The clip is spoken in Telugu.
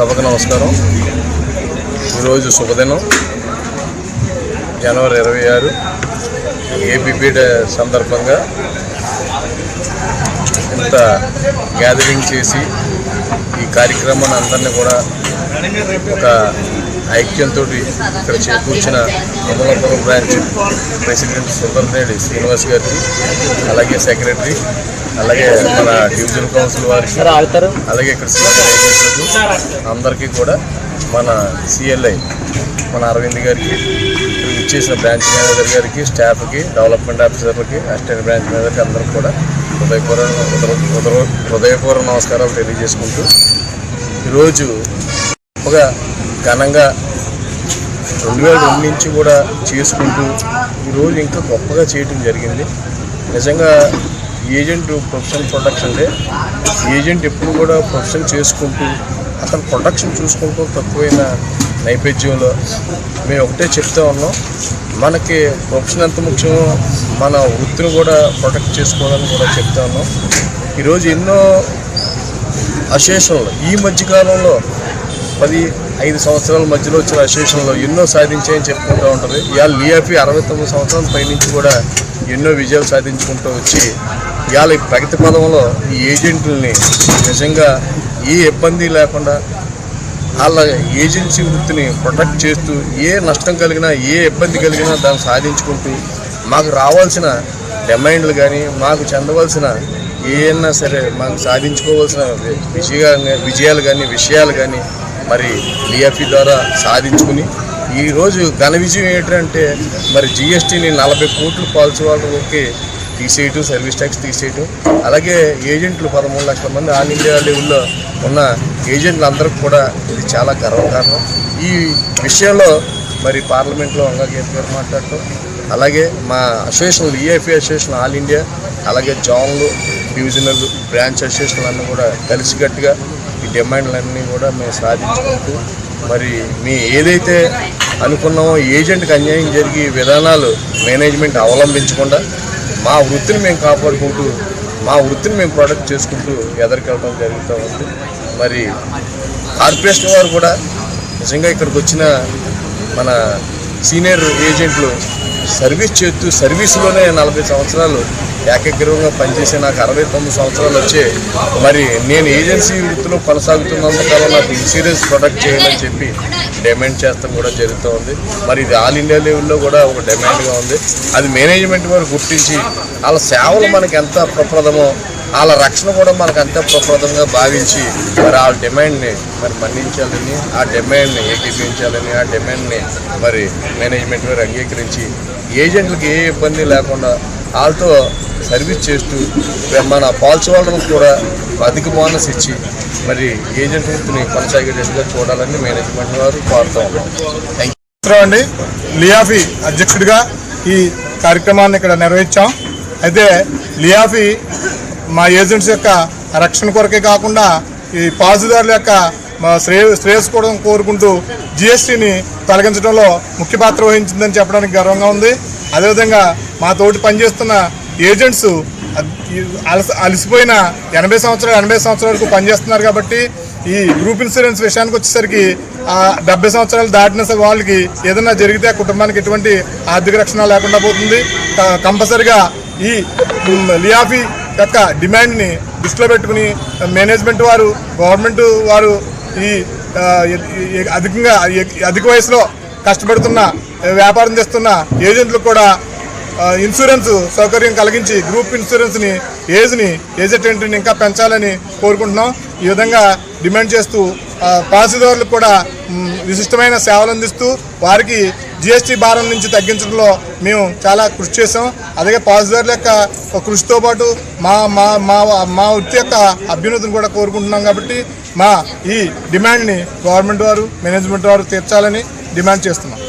సభకు నమస్కారం. ఈరోజు శుభదినం జనవరి ఇరవై ఆరు. ఏపీపీ డే సందర్భంగా ఇంత గ్యాదరింగ్ చేసి ఈ కార్యక్రమాన్ని అందరినీ కూడా ఒక ఐక్యంతో ఇక్కడ చేకూర్చిన అమలాపురం బ్రాంచ్ ప్రెసిడెంట్ సుందరనేడి శ్రీనివాస్ గారికి అలాగే సెక్రటరీ అలాగే మన డివిజన్ కౌన్సిల్ వారికి అలాగే ఇక్కడ అందరికీ కూడా మన సిఎల్ఐ మన అరవింద్ గారికి ఇచ్చేసిన బ్రాంచ్ మేనేజర్ గారికి స్టాఫ్కి డెవలప్మెంట్ ఆఫీసర్లకి అసిస్టెంట్ బ్రాంచ్ మేనేజర్కి అందరికి కూడా హృదయపూర్వక హృదయ- హృదయ- హృదయపూర్వక నమస్కారాలు తెలియజేసుకుంటూ ఈరోజు ఒక ఘనంగా రెండు వేల రెండు నుంచి కూడా చేసుకుంటూ ఈరోజు ఇంకా గొప్పగా చేయటం జరిగింది. నిజంగా ఏజెంట్ ప్రొఫెషనల్ ప్రొడక్షన్ అంటే ఏజెంట్ ఎప్పుడు కూడా ప్రొఫెషన్ చేసుకుంటూ అతను ప్రొడక్షన్ చూసుకుంటూ తక్కువైన నైపేద్యంలో మేము ఒకటే చెప్తా ఉన్నాం. మనకి ప్రొఫెషన్ ఎంత ముఖ్యమో మన వృత్తిని కూడా ప్రొటెక్ట్ చేసుకోవాలని కూడా చెప్తా ఉన్నాం. ఈరోజు ఎన్నో అశేషంలో ఈ మధ్యకాలంలో పది ఐదు సంవత్సరాల మధ్యలో వచ్చిన అసోసియేషన్లో ఎన్నో సాధించాయని చెప్పుకుంటూ ఉంటుంది. ఇవాళ లియాఫీ అరవై తొమ్మిది సంవత్సరాల పైనుంచి కూడా ఎన్నో విజయాలు సాధించుకుంటూ వచ్చి ఇవాళ ఈ ప్రగతి పదంలో ఈ ఏజెంట్లని నిజంగా ఏ ఇబ్బంది లేకుండా వాళ్ళ ఏజెన్సీ వృత్తిని ప్రొటెక్ట్ చేస్తూ ఏ నష్టం కలిగినా ఏ ఇబ్బంది కలిగినా దాన్ని సాధించుకుంటూ మాకు రావాల్సిన డిమాండ్లు కానీ మాకు చెందవలసిన ఏమన్నా సరే మాకు సాధించుకోవాల్సిన వి- విజయ విజయాలు కానీ విషయాలు కానీ మరి లియాఫీ ద్వారా సాధించుకుని ఈరోజు ఘన విజయం ఏంటంటే మరి జిఎస్టీని నలభై కోట్లు పాలసీ వాళ్ళకి తీసేయటం సర్వీస్ ట్యాక్స్ తీసేయటం. అలాగే ఏజెంట్లు పదమూడు లక్షల మంది ఆల్ ఇండియా లెవెల్లో ఉన్న ఏజెంట్లందరికీ కూడా ఇది చాలా గర్వకారణం ఈ విషయంలో మరి పార్లమెంట్లో వంగగీత గారు మాట్లాడటం. అలాగే మా association EFA association all India అలాగే జోన్లు డివిజనల్ బ్రాంచ్ అసోసియేషన్లన్నీ కూడా కలిసికట్టుగా ఈ డిమాండ్లన్నీ కూడా మేము సాధించుకుంటూ మరి మీ ఏదైతే అనుకున్నామో ఏజెంట్కి అన్యాయం జరిగి విధానాలు మేనేజ్మెంట్ అవలంబించకుండా మా వృత్తిని మేము కాపాడుకుంటూ మా వృత్తిని మేము ప్రొడక్ట్ చేసుకుంటూ ఎదరికెళ్ళడం జరుగుతూ ఉంది. మరి కార్పొరేషన్ వారు కూడా నిజంగా ఇక్కడికి వచ్చిన మన సీనియర్ ఏజెంట్లు సర్వీస్ చేస్తూ సర్వీస్లోనే నలభై సంవత్సరాలు ఏకగ్రీవంగా పనిచేసి నాకు అరవై తొమ్మిది సంవత్సరాలు వచ్చే మరి నేను ఏజెన్సీ వృత్తిలో కొనసాగుతున్నంతకాలం నాకు ఇన్సూరెన్స్ ప్రొడక్ట్ చేయాలని చెప్పి డిమాండ్ చేస్తాం కూడా జరుగుతూ ఉంది. మరి ఇది ఆల్ ఇండియా లెవెల్లో కూడా ఒక డిమాండ్గా ఉంది. అది మేనేజ్మెంట్ వారు గుర్తించి వాళ్ళ సేవలు మనకి ఎంత ప్రప్రదమో వాళ్ళ రక్షణ కూడా మనకు అంత ప్రప్రదంగా భావించి మరి ఆ డిమాండ్ని మరి మన్నించాలని ఆ డిమాండ్ని ఏకీకరించాలని ఆ డిమాండ్ని మరి మేనేజ్మెంట్ వారు అంగీకరించి ఏజెంట్లకు ఏ ఇబ్బంది లేకుండా వాళ్ళతో సర్వీస్ చేస్తూ మన పాలసీ వాళ్ళకు కూడా అధిక బోనస్ ఇచ్చి మరి ఏజెంట్ వృత్తిని కొనసాగేటట్టుగా చూడాలని మేనేజ్మెంట్ వారు కోరుతా ఉన్నాం థ్యాంక్ అండి. లియాఫీ అధ్యక్షుడిగా ఈ కార్యక్రమాన్ని ఇక్కడ నిర్వహించాం. అయితే లియాఫీ మా ఏజెంట్స్ యొక్క రక్షణ కొరకే కాకుండా ఈ పాజుదారుల యొక్క మా శ్రేయ శ్రేయస్సు కూడా కోరుకుంటూ జిఎస్టీని తొలగించడంలో ముఖ్య పాత్ర వహించిందని చెప్పడానికి గర్వంగా ఉంది. అదేవిధంగా మా తోటి పనిచేస్తున్న ఏజెంట్స్ అలస అలసిపోయిన ఎనభై సంవత్సరాలు ఎనభై సంవత్సరాల వరకు పనిచేస్తున్నారు కాబట్టి ఈ గ్రూప్ ఇన్సూరెన్స్ విషయానికి వచ్చేసరికి డెబ్బై సంవత్సరాలు దాటిన వాళ్ళకి ఏదైనా జరిగితే ఆ కుటుంబానికి ఎటువంటి ఆర్థిక రక్షణ లేకుండా పోతుంది. కంపల్సరిగా ఈ లియాఫీ యొక్క డిమాండ్ని దృష్టిలో పెట్టుకుని మేనేజ్మెంట్ వారు గవర్నమెంట్ వారు ఈ అధికంగా అధిక వయసులో కష్టపడుతున్న వ్యాపారం చేస్తున్న ఏజెంట్లకు కూడా ఇన్సూరెన్స్ సౌకర్యం కలిగించి గ్రూప్ ఇన్సూరెన్స్ని ఏజ్ని ఏజెంట్ ఎంట్రీని ఇంకా పెంచాలని కోరుకుంటున్నాం. ఈ విధంగా డిమాండ్ చేస్తూ పాలసీదారులకు కూడా విశిష్టమైన సేవలు అందిస్తూ వారికి జిఎస్టీ భారం నుంచి తగ్గించడంలో మేము చాలా కృషి చేసాం అలాగే పాలసీదారుల యొక్క కృషితో పాటు మా మా మా మా వృత్తి యొక్క అభ్యున్నతిని కూడా కోరుకుంటున్నాం కాబట్టి మా ఈ డిమాండ్ని గవర్నమెంట్ వారు మేనేజ్మెంట్ వారు తీర్చాలని డిమాండ్ చేస్తున్నాం.